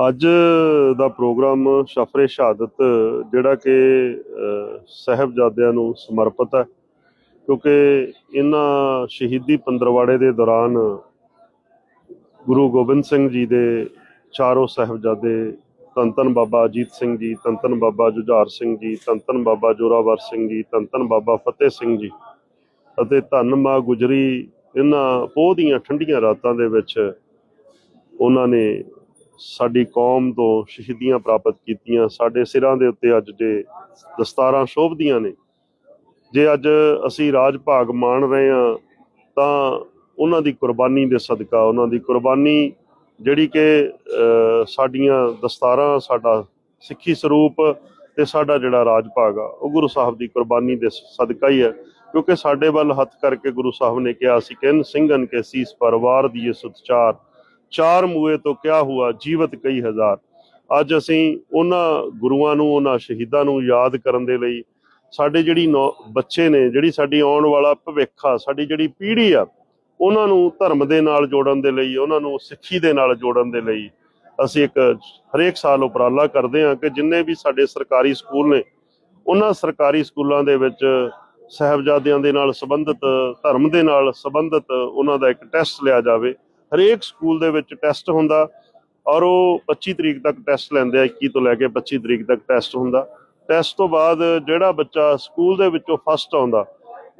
ਅੱਜ ਦਾ ਪ੍ਰੋਗਰਾਮ ਸ਼ਫਰੇ ਸ਼ਹਾਦਤ ਜਿਹੜਾ ਕਿ ਅ, ਸਾਹਿਬਜ਼ਾਦਿਆਂ ਨੂੰ ਸਮਰਪਿਤ ਹੈ ਕਿਉਂਕਿ ਇਹਨਾਂ ਸ਼ਹੀਦੀ ਪੰਦਰਵਾੜੇ ਦੇ ਦੌਰਾਨ ਗੁਰੂ ਗੋਬਿੰਦ ਸਿੰਘ ਜੀ ਦੇ ਚਾਰੋਂ ਸਾਹਿਬਜ਼ਾਦੇ ਧੰਨ ਧੰਨ ਬਾਬਾ ਅਜੀਤ ਸਿੰਘ ਜੀ ਧੰਨ ਧੰਨ ਬਾਬਾ ਜੁਝਾਰ ਸਿੰਘ ਜੀ ਧੰਨ ਧੰਨ ਬਾਬਾ ਜੋਰਾਵਰ ਸਿੰਘ ਜੀ ਧੰਨ ਧੰਨ ਬਾਬਾ ਫਤਿਹ ਸਿੰਘ ਜੀ ਅਤੇ ਧੰਨ ਮਾਂ ਗੁਜਰੀ ਇਹਨਾਂ ਪੋਹ ਦੀਆਂ ਠੰਡੀਆਂ ਰਾਤਾਂ ਦੇ ਵਿੱਚ ਉਹਨਾਂ ਨੇ ਸਾਡੀ ਕੌਮ ਤੋਂ ਸ਼ਹੀਦੀਆਂ ਪ੍ਰਾਪਤ ਕੀਤੀਆਂ। ਸਾਡੇ ਸਿਰਾਂ ਦੇ ਉੱਤੇ ਅੱਜ ਜੇ ਦਸਤਾਰਾਂ ਸ਼ੋਭਦੀਆਂ ਨੇ। ਜੇ ਅੱਜ ਅਸੀਂ ਰਾਜ ਭਾਗ ਮਾਣ ਰਹੇ ਹਾਂ, ਤਾਂ ਉਹਨਾਂ ਦੀ ਕੁਰਬਾਨੀ ਦੇ ਸਦਕਾ, ਉਹਨਾਂ ਦੀ ਕੁਰਬਾਨੀ ਜਿਹੜੀ ਕਿ ਸਾਡੀਆਂ ਦਸਤਾਰਾਂ, ਸਾਡਾ ਸਿੱਖੀ ਸਰੂਪ ਤੇ ਸਾਡਾ ਜਿਹੜਾ ਰਾਜ ਭਾਗ ਆ, ਉਹ ਗੁਰੂ ਸਾਹਿਬ ਦੀ ਕੁਰਬਾਨੀ ਦੇ ਸਦਕਾ ਹੀ ਹੈ ਕਿਉਂਕਿ ਸਾਡੇ ਵੱਲ ਹੱਥ ਕਰਕੇ ਗੁਰੂ ਸਾਹਿਬ ਨੇ ਕਿਹਾ ਸੀ ਕਿ ਸਿੰਘਨ ਕੇ ਸੀਸ ਦੀ ਇਹ ਸੁਤਚਾਰ। ਚਾਰ ਮੂਏ ਤੋਂ ਕਿਆ ਹੁਆ ਜੀਵਤ ਕਈ ਹਜ਼ਾਰ। ਅੱਜ ਅਸੀਂ ਉਹਨਾਂ ਗੁਰੂਆਂ ਨੂੰ, ਉਹਨਾਂ ਸ਼ਹੀਦਾਂ ਨੂੰ ਯਾਦ ਕਰਨ ਦੇ ਲਈ ਸਾਡੇ ਜਿਹੜੀ ਨੌ- ਬੱਚੇ ਨੇ, ਜਿਹੜੀ ਸਾਡੀ ਆਉਣ ਵਾਲਾ ਭਵਿੱਖ ਆ, ਸਾਡੀ ਜਿਹੜੀ ਪੀੜ੍ਹੀ ਆ, ਉਹਨਾਂ ਨੂੰ ਧਰਮ ਦੇ ਨਾਲ ਜੋੜਨ ਦੇ ਲਈ, ਉਹਨਾਂ ਨੂੰ ਸਿੱਖੀ ਦੇ ਨਾਲ ਜੋੜਨ ਦੇ ਲਈ ਅਸੀਂ ਇੱਕ ਹਰੇਕ ਸਾਲ ਉਪਰਾਲਾ ਕਰਦੇ ਹਾਂ ਕਿ ਜਿੰਨੇ ਵੀ ਸਾਡੇ ਸਰਕਾਰੀ ਸਕੂਲ ਨੇ, ਉਹਨਾਂ ਸਰਕਾਰੀ ਸਕੂਲਾਂ ਦੇ ਵਿੱਚ ਸਾਹਿਬਜ਼ਾਦਿਆਂ ਦੇ ਨਾਲ ਸੰਬੰਧਿਤ, ਧਰਮ ਦੇ ਨਾਲ ਸੰਬੰਧਿਤ ਉਹਨਾਂ ਦਾ ਇੱਕ ਟੈਸਟ ਲਿਆ ਜਾਵੇ। ਹਰੇਕ ਸਕੂਲ ਦੇ ਵਿੱਚ ਟੈਸਟ ਹੁੰਦਾ ਔਰ ਉਹ 25 ਤਰੀਕ ਤੱਕ ਟੈਸਟ ਲੈਂਦੇ ਆ 21 ਤੋਂ ਲੈ ਕੇ 25 ਤਰੀਕ ਤੱਕ ਟੈਸਟ ਹੁੰਦਾ। ਟੈਸਟ ਤੋਂ ਬਾਅਦ ਜਿਹੜਾ ਬੱਚਾ ਸਕੂਲ ਦੇ ਵਿੱਚੋਂ ਫਸਟ ਆਉਂਦਾ,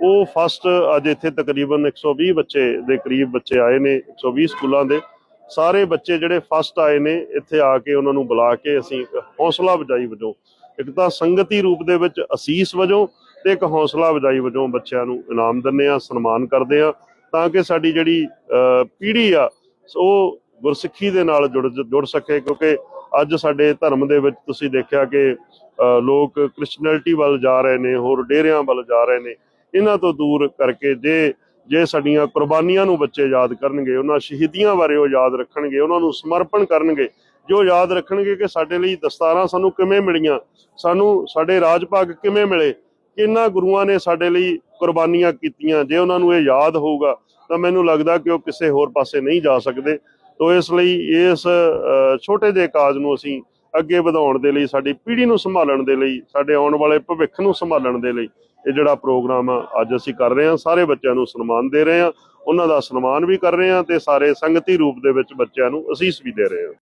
ਉਹ ਫਸਟ ਅੱਜ ਇੱਥੇ ਤਕਰੀਬਨ 120 ਬੱਚੇ ਦੇ ਕਰੀਬ ਬੱਚੇ ਆਏ ਨੇ 120 ਸਕੂਲਾਂ ਦੇ। ਸਾਰੇ ਬੱਚੇ ਜਿਹੜੇ ਫਸਟ ਆਏ ਨੇ, ਇੱਥੇ ਆ ਕੇ ਉਹਨਾਂ ਨੂੰ ਬੁਲਾ ਕੇ ਅਸੀਂ ਇੱਕ ਹੌਸਲਾ ਅਫਜ਼ਾਈ ਵਜੋਂ, ਇੱਕ ਤਾਂ ਸੰਗਤੀ ਰੂਪ ਦੇ ਵਿੱਚ ਅਸੀਸ ਵਜੋਂ ਤੇ ਇੱਕ ਹੌਸਲਾ ਅਫਜ਼ਾਈ ਵਜੋਂ ਬੱਚਿਆਂ ਨੂੰ ਇਨਾਮ ਦਿੰਦੇ ਆ ਸਨਮਾਨ ਕਰਦੇ ਆ ਤਾਂ ਕਿ ਸਾਡੀ ਜਿਹੜੀ ਪੀੜ੍ਹੀ ਆ, ਉਹ ਗੁਰਸਿੱਖੀ ਦੇ ਨਾਲ ਜੁੜ ਜੁੜ ਸਕੇ, ਕਿਉਂਕਿ ਅੱਜ ਸਾਡੇ ਧਰਮ ਦੇ ਵਿੱਚ ਤੁਸੀਂ ਦੇਖਿਆ ਕਿ ਲੋਕ ਕ੍ਰਿਸਚਨੈਲਿਟੀ ਵੱਲ ਜਾ ਰਹੇ ਨੇ, ਹੋਰ ਡੇਰਿਆਂ ਵੱਲ ਜਾ ਰਹੇ ਨੇ। ਇਹਨਾਂ ਤੋਂ ਦੂਰ ਕਰਕੇ ਜੇ ਜੇ ਸਾਡੀਆਂ ਕੁਰਬਾਨੀਆਂ ਨੂੰ ਬੱਚੇ ਯਾਦ ਕਰਨਗੇ, ਉਹਨਾਂ ਸ਼ਹੀਦੀਆਂ ਬਾਰੇ ਉਹ ਯਾਦ ਰੱਖਣਗੇ, ਉਹਨਾਂ ਨੂੰ ਸਮਰਪਣ ਕਰਨਗੇ, ਜੋ ਯਾਦ ਰੱਖਣਗੇ ਕਿ ਸਾਡੇ ਲਈ ਦਸਤਾਰਾਂ ਸਾਨੂੰ ਕਿਵੇਂ ਮਿਲੀਆਂ, ਸਾਨੂੰ ਸਾਡੇ ਰਾਜ ਭਾਗ ਕਿਵੇਂ ਮਿਲੇ ਕਿੰਨਾ ਗੁਰੂਆਂ ਨੇ ਸਾਡੇ ਲਈ ਕੁਰਬਾਨੀਆਂ ਕੀਤੀਆਂ, ਜੇ ਉਹਨਾਂ ਨੂੰ ਇਹ ਯਾਦ ਹੋਊਗਾ, ਤਾਂ ਮੈਨੂੰ ਲੱਗਦਾ ਕਿ ਉਹ ਕਿਸੇ ਹੋਰ ਪਾਸੇ ਨਹੀਂ ਜਾ ਸਕਦੇ। ਤੋ ਇਸ ਲਈ ਇਸ ਛੋਟੇ ਜਿਹੇ ਕਾਜ ਨੂੰ ਅਸੀਂ ਅੱਗੇ ਵਧਾਉਣ ਦੇ ਲਈ, ਸਾਡੀ ਪੀੜ੍ਹੀ ਨੂੰ ਸੰਭਾਲਣ ਦੇ ਲਈ, ਸਾਡੇ ਆਉਣ ਵਾਲੇ ਭਵਿੱਖ ਨੂੰ ਸੰਭਾਲਣ ਦੇ ਲਈ ਇਹ ਜਿਹੜਾ ਪ੍ਰੋਗਰਾਮ ਆ, ਅੱਜ ਅਸੀਂ ਕਰ ਰਹੇ ਹਾਂ। ਸਾਰੇ ਬੱਚਿਆਂ ਨੂੰ ਸਨਮਾਨ ਦੇ ਰਹੇ ਹਾਂ। ਉਹਨਾਂ ਦਾ ਸਨਮਾਨ ਵੀ ਕਰ ਰਹੇ ਹਾਂ ਤੇ ਸਾਰੇ ਸੰਗਤੀ ਰੂਪ ਦੇ ਵਿੱਚ ਬੱਚਿਆਂ ਨੂੰ ਅਸੀਸ ਵੀ ਦੇ ਰਹੇ ਹਾਂ।